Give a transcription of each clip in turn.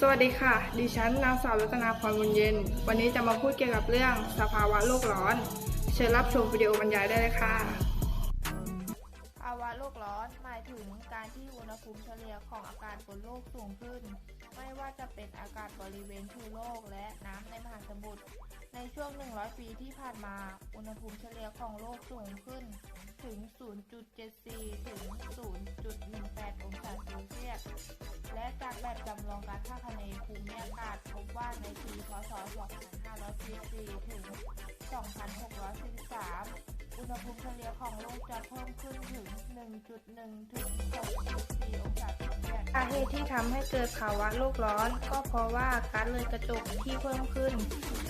สวัสดีค่ะ ดิฉันนางสาวรัตนาพรบุญเย็น วันนี้จะมาพูดเกี่ยวกับเรื่องสภาวะโลกร้อน เชิญรับชมวิดีโอบรรยายได้เลยค่ะ ภาวะโลกร้อนหมายถึงการที่อุณหภูมิเฉลี่ยของอากาศบนโลกสูงขึ้น ไม่ว่าจะเป็นอากาศบริเวณทั่วโลกและน้ำในมหาสมุทร ในช่วง 100 ปีที่ผ่านมา อุณหภูมิเฉลี่ยของโลกสูงขึ้นถึง 0.74 ถึง 0.18 องศาเซลเซียส และจากแบบจำลองการคา ดคะเนภูมิอากาศพบว่าในปีพศ 2544 ถึง 2643 อุณหภูมิเฉลี่ยของโลกจะเพิ่มขึ้นถึง 1.1 ถึง 6.4 องศาเซลเซียสสาเหตุที่ทำให้เกิดภาวะโลกร้อน ก็เพราะว่าก๊าซเรือนกระจกที่เพิ่มขึ้น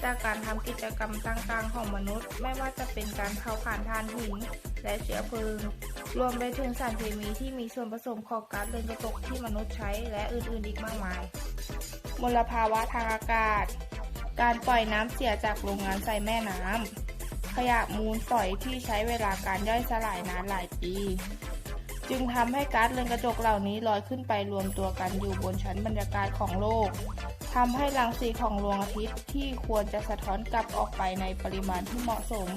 จากการทำกิจกรรมต่างๆ ของมนุษย์ ไม่ว่าจะเป็นการเผาผ่านถ่านหินและเชื้อเพลิงรวมไปถึงสารเคมีที่มีส่วนผสมของก๊าซเรือนกระจกที่มนุษย์ใช้และอื่นๆอีกมากมาย มลภาวะทางอากาศ การปล่อยน้ำเสียจากโรงงานใส่แม่น้ำ ขยะมูลฝอยที่ใช้เวลาการย่อยสลายนานหลายปี จึงทำให้ก๊าซเรือนกระจกเหล่านี้ลอยขึ้นไปรวมตัวกันอยู่บนชั้นบรรยากาศของโลกทำให้รังสีของดวงอาทิตย์ที่ควรจะสะท้อนกลับออกไปในปริมาณที่เหมาะสม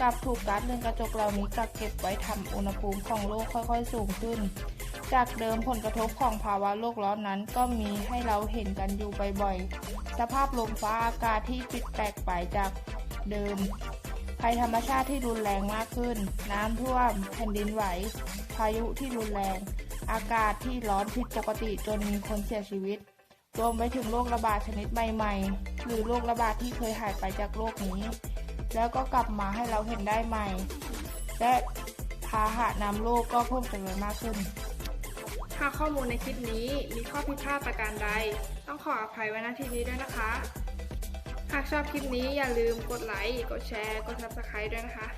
กลับถูกก๊าซเรือนกระจกเหล่านี้กักเก็บไว้ทำอุณหภูมิของโลกค่อยๆ สูงขึ้น จากเดิมผลกระทบของภาวะโลกร้อนนั้นก็มีให้เราเห็นกันอยู่บ่อยๆ สภาพลมฟ้าอากาศที่ปิดแปลกไปจากเดิม ภัยธรรมชาติที่รุนแรงมากขึ้น น้ำท่วม แผ่นดินไหว พายุที่รุนแรง อากาศที่ร้อนผิดปกติจนมีคนเสียชีวิต รวมไปถึงโรคระบาดชนิดใหม่ๆ หรือโรคระบาดที่เคยหายไปจากโลกนี้ แล้วก็กลับมาให้เราเห็นได้ใหม่ และพาหะนำโลกก็เพิ่มจำนวนมากขึ้น หากข้อมูลในคลิปนี้มีข้อผิดพลาดประการใด ต้องขออภัยไว้ณที่นี้ด้วยนะคะ หากชอบคลิปนี้อย่าลืมกดไลค์ กดแชร์ กด subscribe ด้วยนะคะ